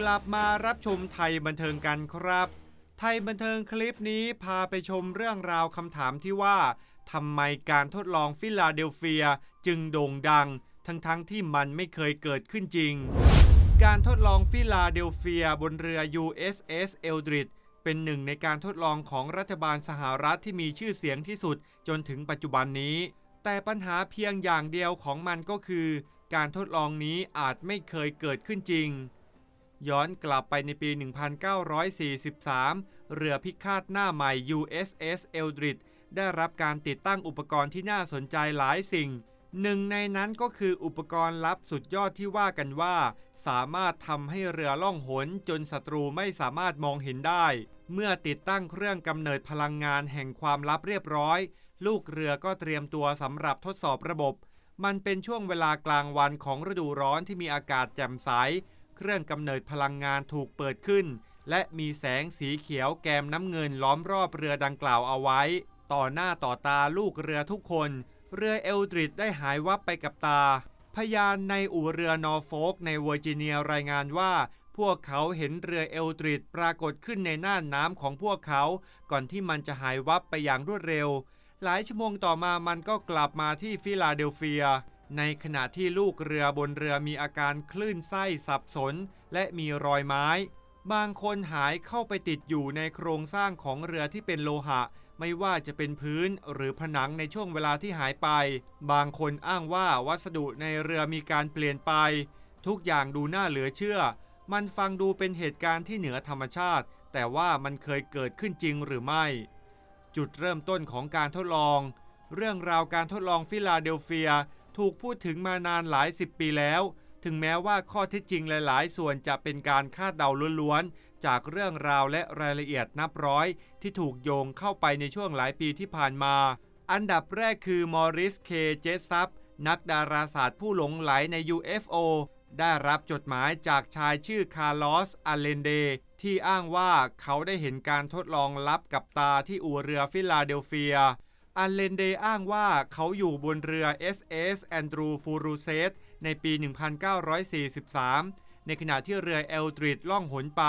กลับมารับชมไทยบันเทิงกันครับ ไทยบันเทิงคลิปนี้พาไปชมเรื่องราวคำถามที่ว่าทำไมการทดลองฟิลาเดลเฟียจึงโด่งดัง ทั้งๆทที่มันไม่เคยเกิดขึ้นจริง การทดลองฟิลาเดลเฟียบนเรือ USS Eldridge เป็นหนึ่งในการทดลองของรัฐบาลสหรัฐที่มีชื่อเสียงที่สุดจนถึงปัจจุบันนี้ แต่ปัญหาเพียงอย่างเดียวของมันก็คือ การทดลองนี้อาจไม่เคยเกิดขึ้นจริง ย้อนกลับไปในปี 1943 เรือพิฆาตหน้าใหม่ USS Eldridge ได้รับการติดตั้งอุปกรณ์ที่น่าสนใจหลายสิ่ง หนึ่งในนั้นก็คืออุปกรณ์ลับสุดยอดที่ว่ากันว่า สามารถทำให้เรือล่องหนจนศัตรูไม่สามารถมองเห็นได้ เมื่อติดตั้งเครื่องกำเนิดพลังงานแห่งความลับเรียบร้อย ลูกเรือก็เตรียมตัวสำหรับทดสอบระบบ มันเป็นช่วงเวลากลางวันของฤดูร้อนที่มีอากาศแจ่มใส เครื่องกำเนิดพลังงานถูกเปิดขึ้น และมีแสงสีเขียวแกมน้ำเงินล้อมรอบเรือดังกล่าวเอาไว้ ต่อหน้าต่อตาลูกเรือทุกคน เรือเอลดริดได้หายวับไปกับตา พยานในอู่เรือนอร์โฟกในเวอร์จิเนียรายงานว่าพวกเขาเห็นเรือเอลดริดปรากฏขึ้นในน่านน้ำของพวกเขา ก่อนที่มันจะหายวับไปอย่างรวดเร็ว หลายชั่วโมงต่อมามันก็กลับมาที่ฟิลาเดลเฟีย ในขณะที่ลูกเรือบนเรือมีอาการคลื่นไส้สับสน และมีรอยไม้ บางคนหายเข้าไปติดอยู่ในโครงสร้างของเรือที่เป็นโลหะ ไม่ว่าจะเป็นพื้นหรือผนังในช่วงเวลาที่หายไป บางคนอ้างว่าวัสดุในเรือมีการเปลี่ยนไป ทุกอย่างดูน่าเหลือเชื่อ มันฟังดูเป็นเหตุการณ์ที่เหนือธรรมชาติ แต่ว่ามันเคยเกิดขึ้นจริงหรือไม่ จุดเริ่มต้นของการทดลอง เรื่องราวการทดลองฟิลาเดลเฟีย ถูกพูดถึงมานานหลายสิบปีแล้ว ถึงแม้ว่าข้อเท็จจริงหลาย ๆ ส่วนจะเป็นการคาดเดาล้วนๆ จากเรื่องราวและรายละเอียดนับร้อย ที่ถูกโยงเข้าไปในช่วงหลายปีที่ผ่านมา อันดับแรกคือมอริส เค เจสซับนักดาราศาสตร์ผู้หลงไหลใน UFO ได้รับจดหมายจากชายชื่อคาร์ลอสอเลนเดที่อ้างว่าเขาได้เห็นการทดลองลับกับตาที่อู่เรือฟิลาเดลเฟีย อันเลนเดอ้างว่าเขาอยู่บนเรือ SS แอนดรูฟูรูเซสในปี 1943 ในขณะที่เรือเอลดริดล่องหนไป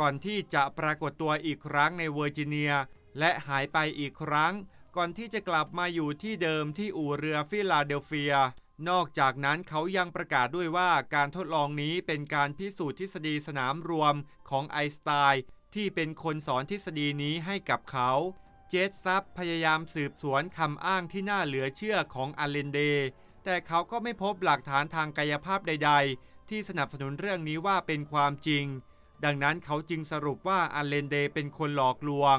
ก่อนที่จะปรากฏตัวอีกครั้งในเวอร์จิเนีย และหายไปอีกครั้ง ก่อนที่จะกลับมาอยู่ที่เดิมที่อู่เรือฟิลาเดลเฟีย นอกจากนั้นเขายังประกาศด้วยว่าการทดลองนี้เป็นการพิสูจน์ทฤษฎีสนามรวมของไอน์สไตน์ที่เป็นคนสอนทฤษฎีนี้ให้กับเขา เจสซับพยายามสืบสวนคำอ้างที่น่าเหลือเชื่อของอเลนเด แต่เขาก็ไม่พบหลักฐานทางกายภาพใด ๆ ที่สนับสนุนเรื่องนี้ว่าเป็นความจริง ดังนั้นเขาจึงสรุปว่าอเลนเดเป็นคนหลอกลวง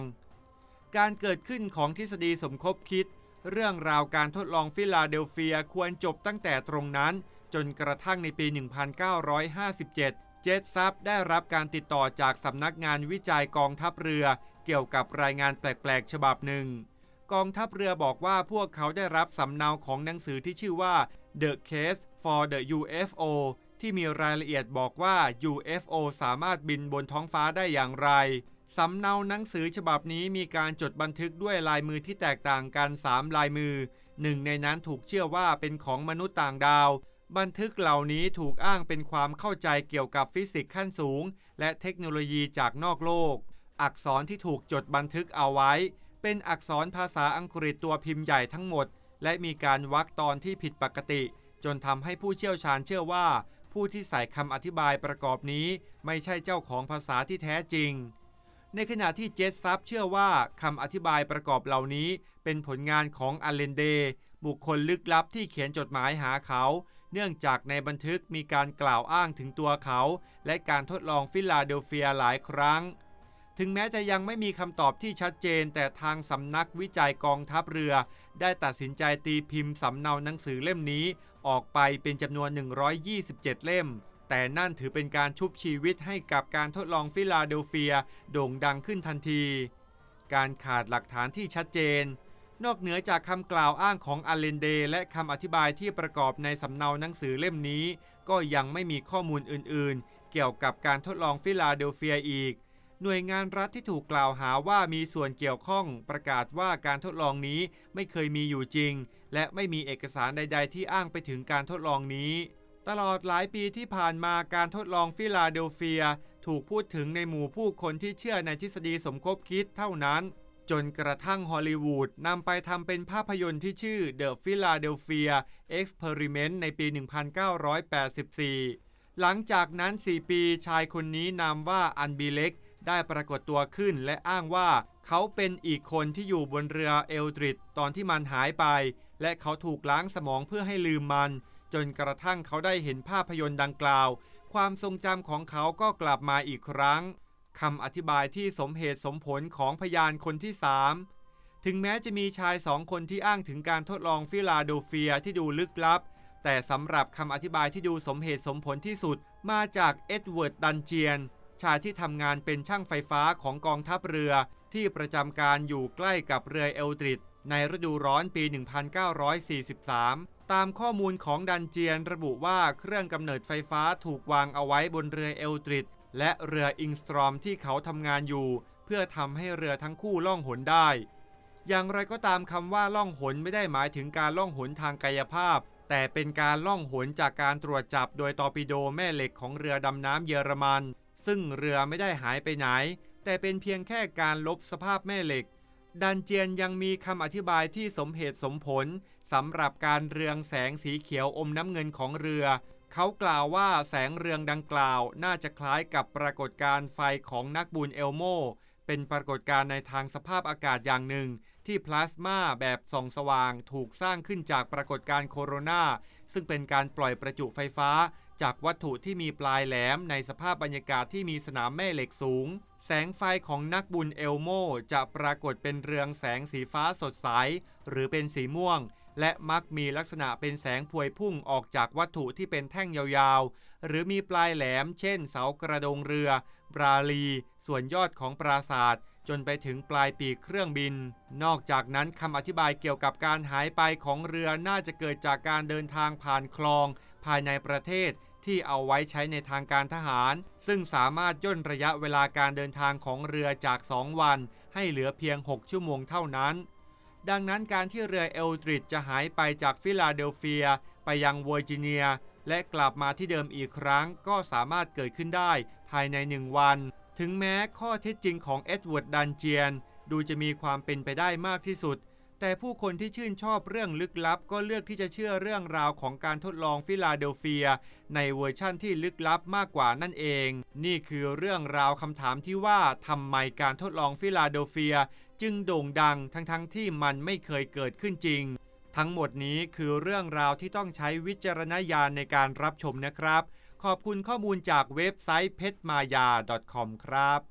การเกิดขึ้นของทฤษฎีสมคบคิด เรื่องราวการทดลองฟิลาเดลเฟียควรจบตั้งแต่ตรงนั้น จนกระทั่งในปี 1957 เจสซับได้รับการติดต่อจากสำนักงานวิจัยกองทัพเรือ เกี่ยวกับรายงานแปลกๆ ฉบับหนึ่ง กองทัพเรือบอกว่าพวกเขาได้รับสำเนาของหนังสือที่ชื่อว่า The Case for the UFO ที่มีรายละเอียดบอกว่า UFO สามารถบินบนท้องฟ้าได้อย่างไร สำเนาหนังสือฉบับนี้มีการจดบันทึกด้วยลายมือที่แตกต่างกัน 3 ลายมือ หนึ่งในนั้นถูกเชื่อว่าเป็นของมนุษย์ต่างดาว บันทึกเหล่านี้ถูกอ้างเป็นความเข้าใจเกี่ยวกับฟิสิกส์ขั้นสูง และเทคโนโลยีจากนอกโลก อักษรที่ถูกจดบันทึกเอาไว้ เป็นอักษรภาษาอังกฤษตัวพิมพ์ใหญ่ทั้งหมด และมีการวรรคตอนที่ผิดปกติ จนทำให้ผู้เชี่ยวชาญเชื่อว่า ผู้ที่ใส่คำอธิบายประกอบนี้ ไม่ใช่เจ้าของภาษาที่แท้จริง ในขณะที่เจสซับเชื่อว่าคำอธิบายประกอบเหล่านี้ เป็นผลงานของอเลนเด บุคคลลึกลับที่เขียนจดหมายหาเขาเนื่องจากในบันทึกมีการกล่าวอ้างถึงตัวเขา และการทดลองฟิลาเดลเฟียหลายครั้ง ถึงแม้จะยังไม่มีคำตอบที่ชัดเจน แต่ทางสำนักวิจัยกองทัพเรือ ได้ตัดสินใจตีพิมพ์สำเนาหนังสือเล่มนี้ ออกไปเป็นจำนวน 127 เล่ม แต่นั่นถือเป็นการชุบชีวิตให้กับการทดลองฟิลาเดลเฟีย โด่งดังขึ้นทันที การขาดหลักฐานที่ชัดเจน นอกเหนือจากคำกล่าวอ้างของอเลนเด และคำอธิบายที่ประกอบในสำเนาหนังสือเล่มนี้ ก็ยังไม่มีข้อมูลอื่น ๆ เกี่ยวกับการทดลองฟิลาเดลเฟียอีก หน่วยงานรัฐที่ถูกกล่าวหาว่ามีส่วนเกี่ยวข้องประกาศว่าการทดลองนี้ไม่เคยมีอยู่จริง และไม่มีเอกสารใด ๆ ที่อ้างไปถึงการทดลองนี้ ตลอดหลายปีที่ผ่านมาการทดลองฟิลาเดลเฟีย ถูกพูดถึงในหมู่ผู้คนที่เชื่อในทฤษฎีสมคบคิดเท่านั้น จนกระทั่งฮอลลีวูดนำไปทำเป็นภาพยนตร์ที่ชื่อ The Philadelphia Experiment ในปี 1984 หลังจากนั้น 4 ปีชายคนนี้นามว่าอันบีเล็ก ได้ปรากฏตัวขึ้นและอ้างว่าเขาเป็นอีกคนที่อยู่บนเรือเอลตริดตอนที่มันหายไป และเขาถูกล้างสมองเพื่อให้ลืมมัน จนกระทั่งเขาได้เห็นภาพยนตร์ดังกล่าว ความทรงจำของเขาก็กลับมาอีกครั้งคำอธิบายที่สมเหตุสมผลของพยานคนที่สามถึงแม้จะมีชายสองคนที่อ้างถึงการทดลองฟิลาเดเฟียที่ดูลึกลับ แต่สำหรับคำอธิบายที่ดูสมเหตุสมผลที่สุดมาจากเอ็ดเวิร์ดดันเจียน ชายที่ทำงานเป็นช่างไฟฟ้าของกองทัพเรือ ที่ประจำการอยู่ใกล้กับเรือเอลตริดในฤดูร้อนปี 1943 ตามข้อมูลของดันเจียนระบุว่าเครื่องกำเนิดไฟฟ้าถูกวางเอาไว้บนเรือเอลตริดและเรืออิงสตรอมที่เขาทำงานอยู่ เพื่อทำให้เรือทั้งคู่ล่องหนได้ อย่างไรก็ตามคำว่าล่องหนไม่ได้หมายถึงการล่องหนทางกายภาพ แต่เป็นการล่องหนจากการตรวจจับโดยตอร์ปิโดแม่เหล็กของเรือดำน้ำเยอรมัน ซึ่งเรือไม่ได้หายไปไหน แต่เป็นเพียงแค่การลบสภาพแม่เหล็ก ดันเจียนยังมีคำอธิบายที่สมเหตุสมผลสำหรับการเรืองแสงสีเขียวอมน้ำเงินของเรือ เขากล่าวว่าแสงเรืองดังกล่าวน่าจะคล้ายกับปรากฏการณ์ไฟของนักบุญเอลโม เป็นปรากฏการณ์ในทางสภาพอากาศอย่างหนึ่ง ที่พลาสมาแบบส่องสว่างถูกสร้างขึ้นจากปรากฏการณ์โคโรนาซึ่งเป็นการปล่อยประจุไฟฟ้า จากวัตถุที่มีปลายแหลมในสภาพบรรยากาศที่มีสนามแม่เหล็กสูง แสงไฟของนักบุญเอลโม จะปรากฏเป็นเรืองแสงสีฟ้าสดใส หรือเป็นสีม่วง และมักมีลักษณะเป็นแสงพวยพุ่งออกจากวัตถุที่เป็นแท่งยาวๆ หรือมีปลายแหลม เช่น เสากระดงเรือบราลี ส่วนยอดของปราศาสาทจนไปถึงปลายปีกเครื่องบิน นอกจากนั้นคำอธิบายเกี่ยวกับการหายไปของเรือน่าจะเกิดจากการเดินทางผ่านคลอง ภายในประเทศ ที่เอาไว้ใช้ในทางการทหาร ซึ่งสามารถย่นระยะเวลาการเดินทางของเรือจาก 2 วัน ให้เหลือเพียง 6 ชั่วโมงเท่านั้น ดังนั้นการที่เรือเอลตริดจะหายไปจากฟิลาเดลเฟีย ไปยังเวอร์จิเนีย และกลับมาที่เดิมอีกครั้งก็สามารถเกิดขึ้นได้ภายในหนึ่งวัน ถึงแม้ข้อเท็จจริงของเอ็ดเวิร์ดดันเจียนดูจะมีความเป็นไปได้มากที่สุด แต่ผู้คนที่ชื่นชอบเรื่องลึกลับ ก็เลือกที่จะเชื่อเรื่องราวของการทดลองฟิลาเดลเฟีย ในเวอร์ชั่นที่ลึกลับมากกว่านั่นเอง นี่คือเรื่องราวคำถามที่ว่าทำไมการทดลองฟิลาเดลเฟีย จึงโด่งดังทั้งๆทที่มันไม่เคยเกิดขึ้นจริง ทั้งหมดนี้คือเรื่องราวที่ต้องใช้วิจารณญาณในการรับชมนะครับ ขอบคุณข้อมูลจากเว็บไซต์เพชรมายา .com ครับ